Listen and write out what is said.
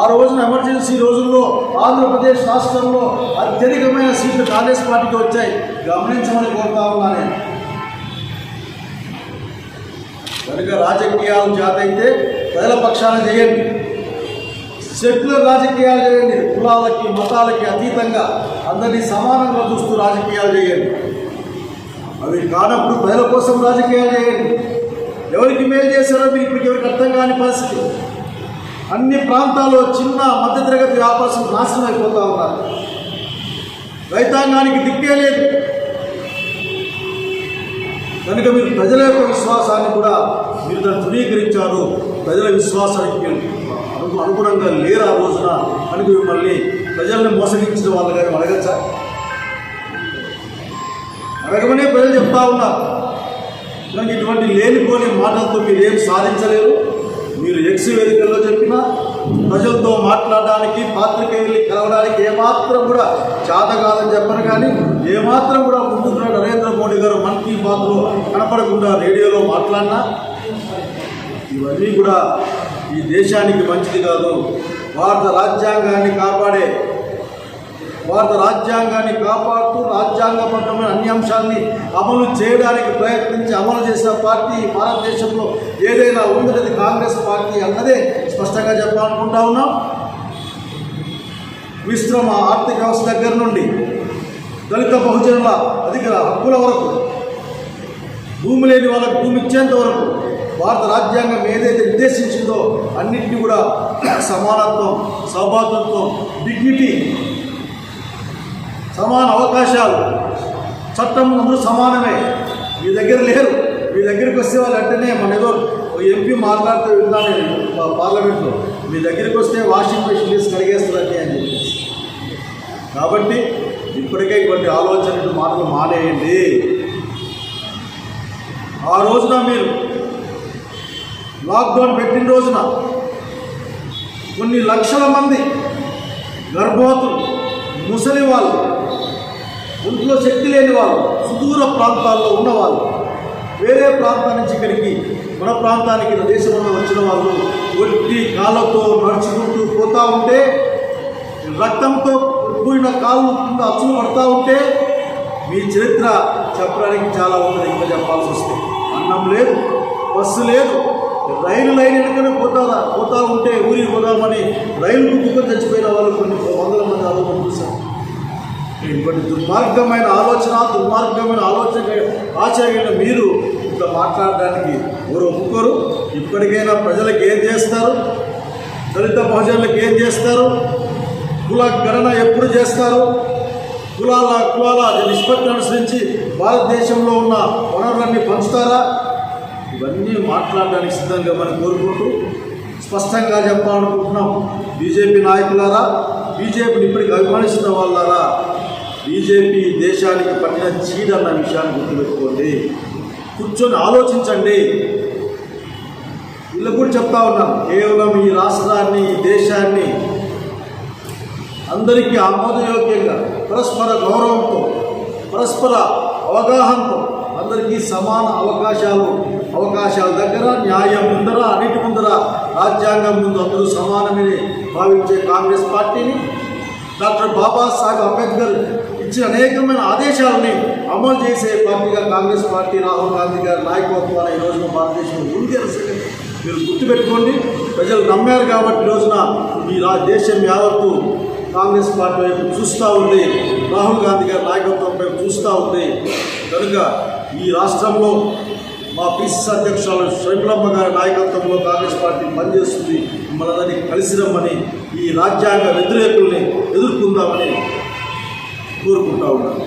ఆ రోజున ఎమర్జెన్సీ రోజుల్లో ఆంధ్రప్రదేశ్ రాష్ట్రంలో అత్యధికమైన సీట్లు కాంగ్రెస్ పార్టీకి వచ్చాయి. గమనించమని కోరుతా ఉన్నా నేను కనుక రాజకీయాలు చేతైతే ప్రజల పక్షాన చేయండి. సెక్యులర్ రాజకీయాలు చేయండి. కులాలకి మతాలకి అతీతంగా అందరినీ సమానంగా చూస్తూ రాజకీయాలు చేయండి. అవి కానప్పుడు ప్రజల కోసం రాజకీయాలు చేయండి. ఎవరికి మేలు చేశారో మీకు ఇప్పటికి ఎవరికి అర్థం కాని పరిస్థితి. అన్ని ప్రాంతాల్లో చిన్న మధ్యతరగతి వ్యాపారస్తులు నాశనం అయిపోతూ ఉన్నారు. రైతాంగానికి దిక్కే లేదు. కనుక మీరు ప్రజల యొక్క విశ్వాసాన్ని కూడా మీరు దాన్ని ధృవీకరించారు ప్రజల విశ్వాసానికి అనుగుణంగా లేరు ఆ రోజున. కనుక మిమ్మల్ని ప్రజల్ని మోసగించిన వాళ్ళు కానీ అడగచ్చా? అడగమనే ప్రజలు చెప్తా ఉన్నారు. ఇటువంటి లేనిపోని మాటలతో మీరు ఏం సాధించలేరు. మీరు ఎక్స్ వేదికల్లో చెప్పినా ప్రజలతో మాట్లాడడానికి పాత్రికేయుల్ని కలవడానికి ఏమాత్రం కూడా చేత కాదని చెప్పను కానీ ఏమాత్రం కూడా ముందుకున్న నరేంద్ర మోడీ గారు మన్ కీ బాత్లో కనపడకుండా రేడియోలో మాట్లాడినా ఇవన్నీ కూడా ఈ దేశానికి మంచిది కాదు భారత రాజ్యాంగాన్ని కాపాడే భారత రాజ్యాంగాన్ని కాపాడుతూ రాజ్యాంగబద్ధమైన అన్ని అంశాన్ని అమలు చేయడానికి ప్రయత్నించి అమలు చేసిన పార్టీ భారతదేశంలో ఏదైనా ఉన్నది కాంగ్రెస్ పార్టీ అన్నదే స్పష్టంగా చెప్పాలనుకుంటా ఉన్నాం. మిశ్రమ ఆర్థిక వ్యవస్థ దగ్గర నుండి దళిత బహుజనుల అధిక హక్కుల వరకు భూమి లేని వాళ్ళకు భూమి ఇచ్చేంత వరకు భారత రాజ్యాంగం ఏదైతే నిర్దేశించిందో అన్నింటినీ కూడా సమానత్వం సౌభాగ్యత్వం డిగ్నిటీ సమాన అవకాశాలు. చట్టం అందరూ సమానమే. మీ దగ్గర లేరు. మీ దగ్గరికి వస్తే వాళ్ళు అంటేనే మన ఏదో ఎంపీ మాట్లాడుతూ విన్నాను నేను పార్లమెంట్లో. మీ దగ్గరికి వస్తే వాషింగ్ మెషిన్ తీసి కడిగేస్తారండి అని చెప్పేసి. కాబట్టి ఇప్పటికే ఇటువంటి ఆలోచన మాటలు మానేయండి. ఆ రోజున మీరు లాక్డౌన్ పెట్టిన రోజున కొన్ని లక్షల మంది గర్భవతులు ముసలి వాళ్ళు ఒంట్లో శక్తి లేని వాళ్ళు సుదూర ప్రాంతాల్లో ఉన్నవాళ్ళు వేరే ప్రాంతం నుంచి ఇక్కడికి మన ప్రాంతానికి దేశంలో వచ్చిన వాళ్ళు ఒట్టి కాళ్ళతో నడుచుకుంటూ పోతూ ఉంటే రక్తంతో కూడిన కాళ్ళు కింద అచ్చులు పడతా ఉంటే మీ చరిత్ర చెప్పడానికి చాలా ఉంటుంది ఇంకా చెప్పాల్సి వస్తే. అన్నం లేదు బస్సు లేదు రైలు లైన్ వెనుకనే పోతా పోతా ఉంటే ఊరికి పోదామని రైలు గుద్దుకొని చచ్చిపోయిన వాళ్ళు కొన్ని వందల మంది ఆలోచన చూశారు. ఇటువంటి దుర్మార్గమైన ఆలోచన దుర్మార్గమైన ఆలోచన ఆచరణ మీరు ఇట్లా మాట్లాడడానికి ఎవరు ఒప్పుకోరు. ఇప్పటికైనా ప్రజలకు ఏం చేస్తారు? దళిత బహుజనులకు ఏం చేస్తారు? కుల గణన ఎప్పుడు చేస్తారు? కులాల కులాల నిష్పత్తి అనుసరించి భారతదేశంలో ఉన్న వనరులన్నీ పంచుతారా? ఇవన్నీ మాట్లాడడానికి సిద్ధంగా మనం కోరుకుంటూ స్పష్టంగా చెప్పాలనుకుంటున్నాం. బీజేపీ నాయకులారా బీజేపీని ఇప్పటికి అభిమానిస్తున్న వాళ్ళారా బీజేపీ దేశానికి పట్టిన చీడ అన్న విషయాన్ని గుర్తుపెట్టుకోండి. కూర్చొని ఆలోచించండి. వీళ్ళకు కూడా చెప్తా ఉన్నాం కేవలం ఈ రాష్ట్రాన్ని ఈ దేశాన్ని అందరికీ ఆమోదయోగ్యంగా పరస్పర గౌరవంతో పరస్పర అవగాహనతో అందరికీ సమాన అవకాశాలు అవకాశాల దగ్గర న్యాయం ముందర అన్నిటి ముందర రాజ్యాంగం ముందు అందరూ సమానమని భావించే కాంగ్రెస్ పార్టీని డాక్టర్ బాబాసాహెబ్ అంబేద్కర్ ఇచ్చిన అనేకమైన ఆదేశాలని అమలు చేసే పార్టీగా కాంగ్రెస్ పార్టీ రాహుల్ గాంధీ గారి నాయకత్వాన్ని ఈ రోజున భారతదేశంలో ఉంది అని మీరు గుర్తుపెట్టుకోండి ప్రజలు నమ్మారు కాబట్టి రోజున ఈ రా దేశం యావత్తు కాంగ్రెస్ పార్టీ వైపు చూస్తూ ఉంది రాహుల్ గాంధీ గారి నాయకత్వం వైపు చూస్తూ ఉంది. కనుక ఈ రాష్ట్రంలో మా పిసిసి అధ్యక్షురాలు శైలమ్మ గారి నాయకత్వంలో కాంగ్రెస్ పార్టీ పనిచేస్తుంది. మనందరినీ కలిసి రమ్మని ఈ రాజ్యాంగ వ్యతిరేకుల్ని ఎదుర్కొందామని కోరుకుంటా ఉన్నాను.